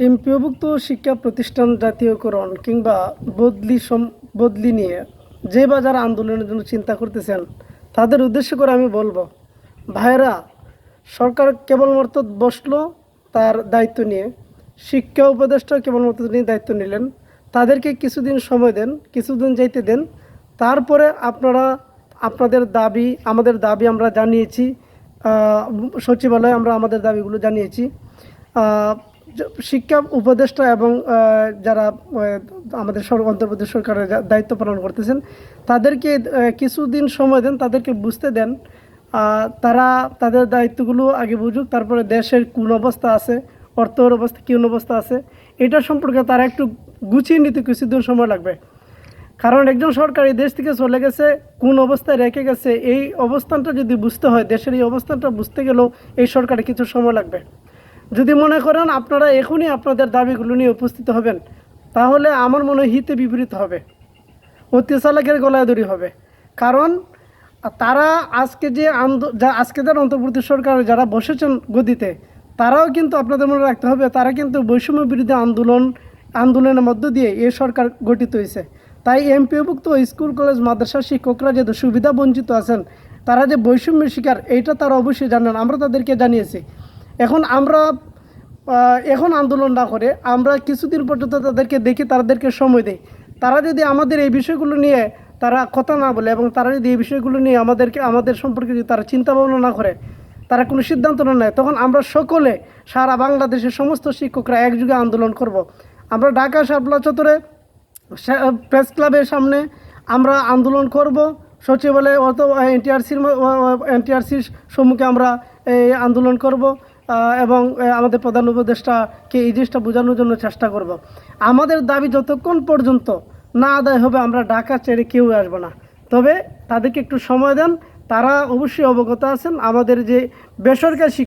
এমপিওভুক্ত শিক্ষা প্রতিষ্ঠান জাতীয়করণ কিংবা বদলি বদলি নিয়ে যে বা যারা আন্দোলনের জন্য চিন্তা করতেছেন, তাদের উদ্দেশ্য করে আমি বলব ভাইরা সরকার কেবলমাত্র বসল তার দায়িত্ব নিয়ে, শিক্ষা উপদেষ্টা কেবলমাত্র তিনি দায়িত্ব নিলেন, তাদেরকে কিছুদিন সময় দেন, কিছুদিন যাইতে দেন, তারপরে আপনারা, আপনাদের দাবি, আমাদের দাবি আমরা জানিয়েছি সচিবালয়ে আমরা আমাদের দাবিগুলো জানিয়েছি শিক্ষা উপদেষ্টা এবং যারা আমাদের অন্তর্বর্তী সরকারের দায়িত্ব পালন করতেছেন, তাদেরকে কিছুদিন সময় দেন, তাদেরকে বুঝতে দেন তারা তাদের দায়িত্বগুলো আগে বুঝুক, তারপরে দেশের কোন অবস্থা আছে, অর্থের অবস্থা কোন অবস্থা আছে, এটা সম্পর্কে তারা একটু গুছিয়ে নিতে কিছুদিন সময় লাগবে। কারণ একজন সরকার এই দেশ থেকে চলে গেছে, কোন অবস্থায় রেখে গেছে, এই অবস্থানটা যদি বুঝতে হয়, দেশের এই অবস্থানটা বুঝতে গেলেও এই সরকারে কিছু সময় লাগবে। যদি মনে করেন আপনারা এখনই আপনাদের দাবিগুলো নিয়ে উপস্থিত হবেন, তাহলে আমার মনে হিতে বিপরীত হবে। অতি চালাকের গলায় দড়ি হবে। কারণ তারা আজকে যে আন্দো, যা আজকে যারা অন্তর্বর্তী সরকার যারা বসেছেন গদিতে, তারাও কিন্তু আপনাদের মনে রাখতে হবে, তারা কিন্তু বৈষম্য বিরোধী আন্দোলন, আন্দোলনের মধ্য দিয়ে এ সরকার গঠিত হয়েছে। তাই এমপিওভুক্ত স্কুল, কলেজ, মাদ্রাসা শিক্ষকরা যেহেতু সুবিধা বঞ্চিত আছেন, তারা যে বৈষম্যের শিকার, এইটা তারা অবশ্যই জানেন। আমরা তাদেরকে জানিয়েছি এখন আমরা এখন আন্দোলন না করে আমরা কিছুদিন পর্যন্ত তাদেরকে দেখি, তাদেরকে সময় দেই। তারা যদি আমাদের এই বিষয়গুলো নিয়ে তারা কথা না বলে এবং তারা যদি এই বিষয়গুলো নিয়ে আমাদেরকে, আমাদের সম্পর্কে যদি তারা চিন্তা ভাবনা না করে, তারা কোনো সিদ্ধান্ত না নেয় তখন আমরা সকলে, সারা বাংলাদেশের সমস্ত শিক্ষকরা একযুগে আন্দোলন করব। আমরা ঢাকা শাপলা চত্বরে প্রেস ক্লাবের সামনে আমরা আন্দোলন করব। সচিবালয়ে অত এনটিআরসির এনটিআরসির সম্মুখে আমরা এই আন্দোলন করব। এবং আমাদের প্রধান উপদেষ্টাকে এই জিনিসটা বোঝানোর জন্য চেষ্টা করব। আমাদের দাবি যতক্ষণ পর্যন্ত না আদায় হবে, আমরা ঢাকা ছেড়ে কেউ আসব না। তবে তাদেরকে একটু সময় দেন, তারা অবশ্যই অবগত আছেন। আমাদের যে বেসরকারি